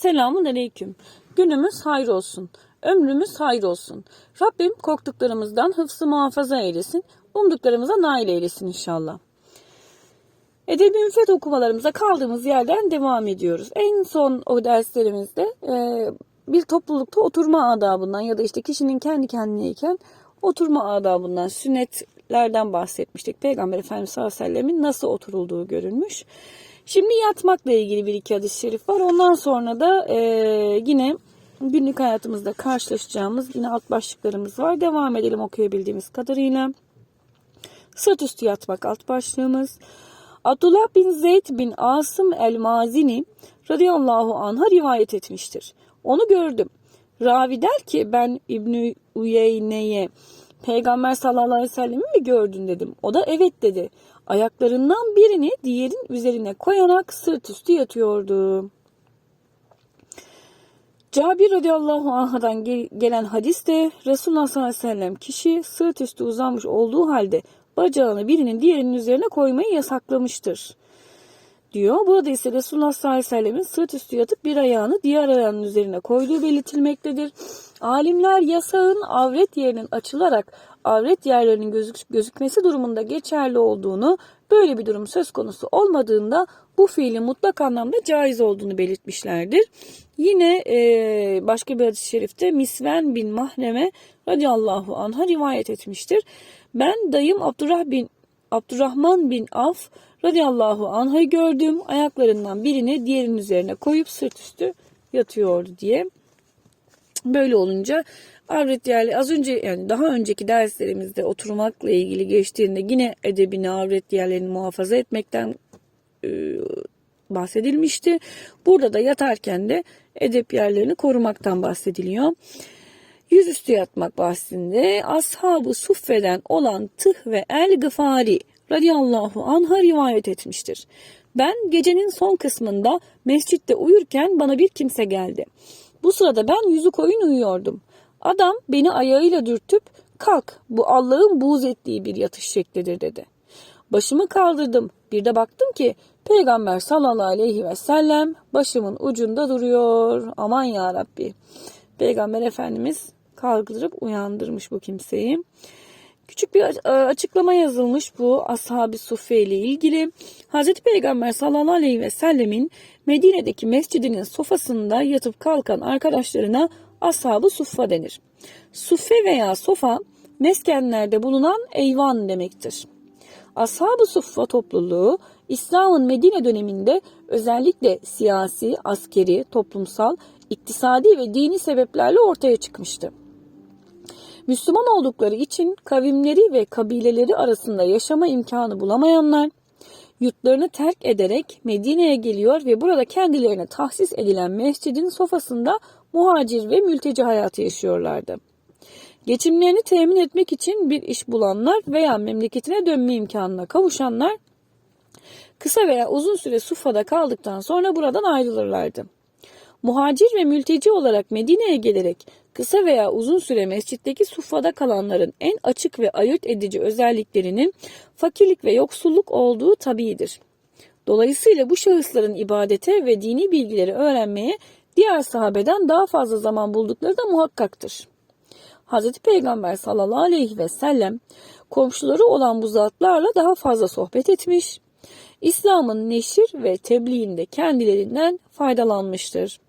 Selamun Aleyküm. Günümüz hayır olsun. Ömrümüz hayır olsun. Rabbim korktuklarımızdan hıfzı muhafaza eylesin. Umduklarımıza nail eylesin inşallah. Edebi müfret okumalarımıza kaldığımız yerden devam ediyoruz. En son o derslerimizde e, bir toplulukta oturma adabından ya da işte kişinin kendi kendineyken oturma adabından, sünnetlerden bahsetmiştik. Peygamber Efendimiz sallallahu aleyhi ve sellemin nasıl oturulduğu görülmüş. Şimdi yatmakla ilgili bir iki hadis-i şerif var. Ondan sonra da e, yine günlük hayatımızda karşılaşacağımız yine alt başlıklarımız var. Devam edelim okuyabildiğimiz kadarıyla. Sırt üstü yatmak alt başlığımız. Abdullah bin Zeyd bin Asım el-Mazini radıyallahu anh'a rivayet etmiştir. Onu gördüm. Ravi der ki ben İbni Uyeyne'ye Peygamber sallallahu aleyhi ve sellem'i mi gördün dedim. O da evet dedi. Ayaklarından birini diğerin üzerine koyarak sırt üstü yatıyordu. Cabir radıyallahu anh'dan gelen hadiste Resulullah sallallahu aleyhi ve sellem kişi sırt üstü uzanmış olduğu halde bacağını birinin diğerinin üzerine koymayı yasaklamıştır. Diyor. Burada ise Resulullah sallallahu aleyhi ve sellemin sırt üstü yatıp bir ayağını diğer ayağının üzerine koyduğu belirtilmektedir. Alimler yasağın avret yerinin açılarak avret yerlerinin gözük, gözükmesi durumunda geçerli olduğunu, böyle bir durum söz konusu olmadığında bu fiilin mutlak anlamda caiz olduğunu belirtmişlerdir. Yine e, başka bir hadis-i şerifte Misven bin Mahreme radıyallahu anh'a rivayet etmiştir. Ben dayım Abdurrah bin, Abdurrahman bin Af radıyallahu anh'ı gördüm. Ayaklarından birini diğerinin üzerine koyup sırt üstü yatıyordu diye. Böyle olunca avret yerli az önce yani daha önceki derslerimizde oturmakla ilgili geçtiğinde yine edebini avret yerlerini muhafaza etmekten e, bahsedilmişti. Burada da yatarken de edep yerlerini korumaktan bahsediliyor. Yüzüstü yatmak bahsinde Ashab-ı Suffe'den olan Tıh ve El Gıfari radıyallahu anh'a rivayet etmiştir. Ben gecenin son kısmında mescitte uyurken bana bir kimse geldi. Bu sırada ben yüzü koyun uyuyordum. Adam beni ayağıyla dürtüp kalk bu Allah'ın buğz ettiği bir yatış şeklidir dedi. Başımı kaldırdım. Bir de baktım ki Peygamber sallallahu aleyhi ve sellem başımın ucunda duruyor. Aman ya Rabbi. Peygamber Efendimiz kaldırıp uyandırmış bu kimseyi. Küçük bir açıklama yazılmış bu Ashab-ı Suffe ile ilgili. Hazreti Peygamber sallallahu aleyhi ve sellemin Medine'deki mescidinin sofasında yatıp kalkan arkadaşlarına Ashab-ı Suffa denir. Suffe veya sofa meskenlerde bulunan eyvan demektir. Ashab-ı Suffa topluluğu İslam'ın Medine döneminde özellikle siyasi, askeri, toplumsal, iktisadi ve dini sebeplerle ortaya çıkmıştı. Müslüman oldukları için kavimleri ve kabileleri arasında yaşama imkanı bulamayanlar yurtlarını terk ederek Medine'ye geliyor ve burada kendilerine tahsis edilen mescidin sofasında muhacir ve mülteci hayatı yaşıyorlardı. Geçimlerini temin etmek için bir iş bulanlar veya memleketine dönme imkanına kavuşanlar kısa veya uzun süre Sufa'da kaldıktan sonra buradan ayrılırlardı. Muhacir ve mülteci olarak Medine'ye gelerek kısa veya uzun süre mescitteki sufada kalanların en açık ve ayırt edici özelliklerinin fakirlik ve yoksulluk olduğu tabiidir. Dolayısıyla bu şahısların ibadete ve dini bilgileri öğrenmeye diğer sahabeden daha fazla zaman buldukları da muhakkaktır. Hz. Peygamber sallallahu aleyhi ve sellem komşuları olan bu zatlarla daha fazla sohbet etmiş, İslam'ın neşir ve tebliğinde kendilerinden faydalanmıştır.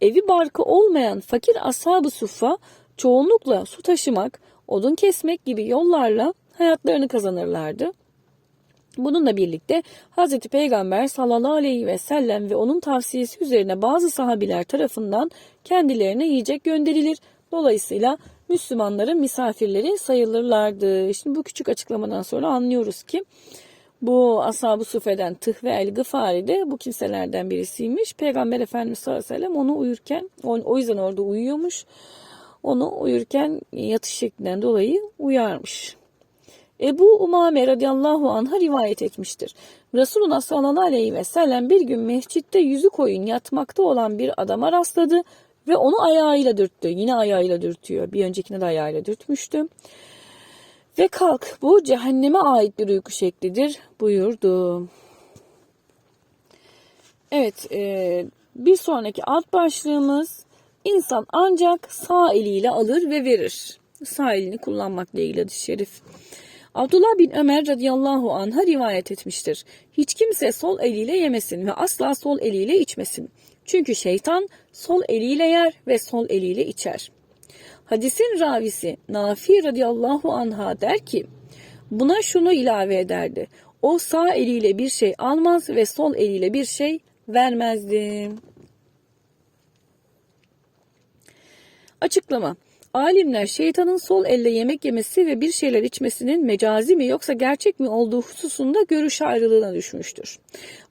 Evi barkı olmayan fakir ashab-ı suffa çoğunlukla su taşımak, odun kesmek gibi yollarla hayatlarını kazanırlardı. Bununla birlikte Hz. Peygamber sallallahu aleyhi ve sellem ve onun tavsiyesi üzerine bazı sahabiler tarafından kendilerine yiyecek gönderilir. Dolayısıyla Müslümanların misafirleri sayılırlardı. Şimdi bu küçük açıklamadan sonra anlıyoruz ki bu Ashab-ı Sufe'den Tıh ve El Gıfari de bu kimselerden birisiymiş. Peygamber Efendimiz sallallahu aleyhi ve sellem onu uyurken, o yüzden orada uyuyormuş. Onu uyurken yatış şeklinden dolayı uyarmış. Ebu Umame radıyallahu anh'a rivayet etmiştir. Resulullah sallallahu aleyhi ve sellem bir gün mescitte yüzü koyun yatmakta olan bir adama rastladı ve onu ayağıyla dürttü. Yine ayağıyla dürtüyor. Bir öncekine de ayağıyla dürtmüştü. Ve kalk bu cehenneme ait bir uyku şeklidir buyurdu. Evet, e, bir sonraki alt başlığımız insan ancak sağ eliyle alır ve verir. Sağ elini kullanmakla ilgili hadis-i şerif. Abdullah bin Ömer radıyallahu anh'a rivayet etmiştir. Hiç kimse sol eliyle yemesin ve asla sol eliyle içmesin. Çünkü şeytan sol eliyle yer ve sol eliyle içer. Hadisin ravisi Nafi radıyallahu anha der ki, buna şunu ilave ederdi. O sağ eliyle bir şey almaz ve sol eliyle bir şey vermezdi. Açıklama. Alimler şeytanın sol elle yemek yemesi ve bir şeyler içmesinin mecazi mi yoksa gerçek mi olduğu hususunda görüş ayrılığına düşmüştür.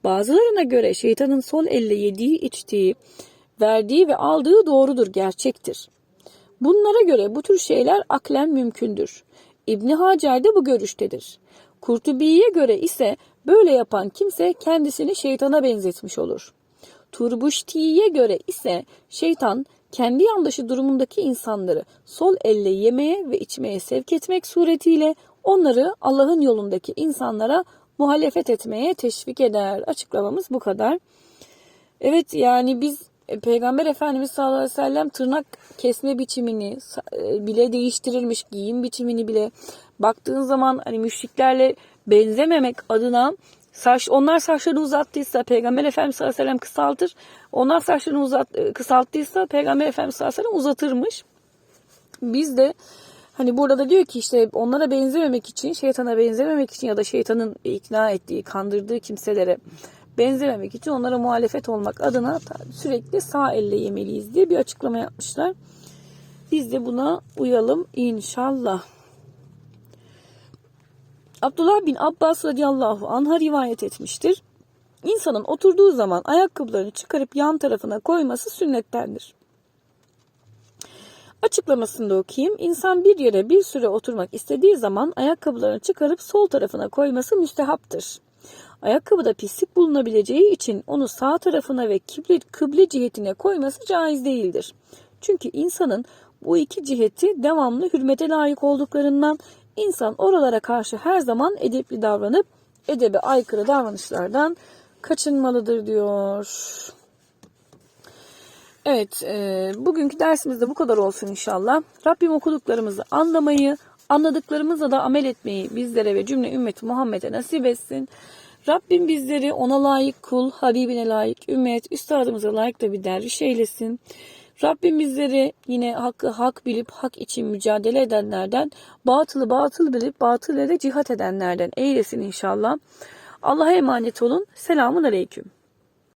Bazılarına göre şeytanın sol elle yediği, içtiği, verdiği ve aldığı doğrudur, gerçektir. Bunlara göre bu tür şeyler aklen mümkündür. İbni Hacer de bu görüştedir. Kurtubi'ye göre ise böyle yapan kimse kendisini şeytana benzetmiş olur. Turbuşti'ye göre ise şeytan kendi yandaşı durumundaki insanları sol elle yemeye ve içmeye sevk etmek suretiyle onları Allah'ın yolundaki insanlara muhalefet etmeye teşvik eder. Açıklamamız bu kadar. Evet yani biz Peygamber Efendimiz sallallahu aleyhi ve sellem tırnak kesme biçimini e, bile değiştirilmiş, giyim biçimini bile baktığın zaman hani müşriklerle benzememek adına saç onlar saçlarını uzattıysa Peygamber Efendimiz sallallahu aleyhi ve sellem kısaltır. Onlar saçlarını uzat, e, kısalttıysa Peygamber Efendimiz sallallahu aleyhi ve sellem uzatırmış. Biz de hani burada da diyor ki işte onlara benzememek için, şeytana benzememek için ya da şeytanın ikna ettiği, kandırdığı kimselere benzememek için onlara muhalefet olmak adına sürekli sağ elle yemeliyiz diye bir açıklama yapmışlar. Biz de buna uyalım inşallah. Abdullah bin Abbas radıyallahu anh'a rivayet etmiştir. İnsanın oturduğu zaman ayakkabılarını çıkarıp yan tarafına koyması sünnettendir. Açıklamasında okuyayım. İnsan bir yere bir süre oturmak istediği zaman ayakkabılarını çıkarıp sol tarafına koyması müstehaptır. Ayakkabıda pislik bulunabileceği için onu sağ tarafına ve kıble, kıble cihetine koyması caiz değildir. Çünkü insanın bu iki ciheti devamlı hürmete layık olduklarından insan oralara karşı her zaman edepli davranıp edebe aykırı davranışlardan kaçınmalıdır diyor. Evet, e, bugünkü dersimiz de bu kadar olsun inşallah. Rabbim okuduklarımızı anlamayı, anladıklarımızla da amel etmeyi bizlere ve cümle ümmeti Muhammed'e nasip etsin. Rabbim bizleri ona layık kul, Habibine layık ümmet, üstadımıza layık da bir derviş eylesin. Rabbim bizleri yine hakkı hak bilip hak için mücadele edenlerden, batılı batıl bilip batıl ile cihat edenlerden eylesin inşallah. Allah'a emanet olun. Selamun Aleyküm.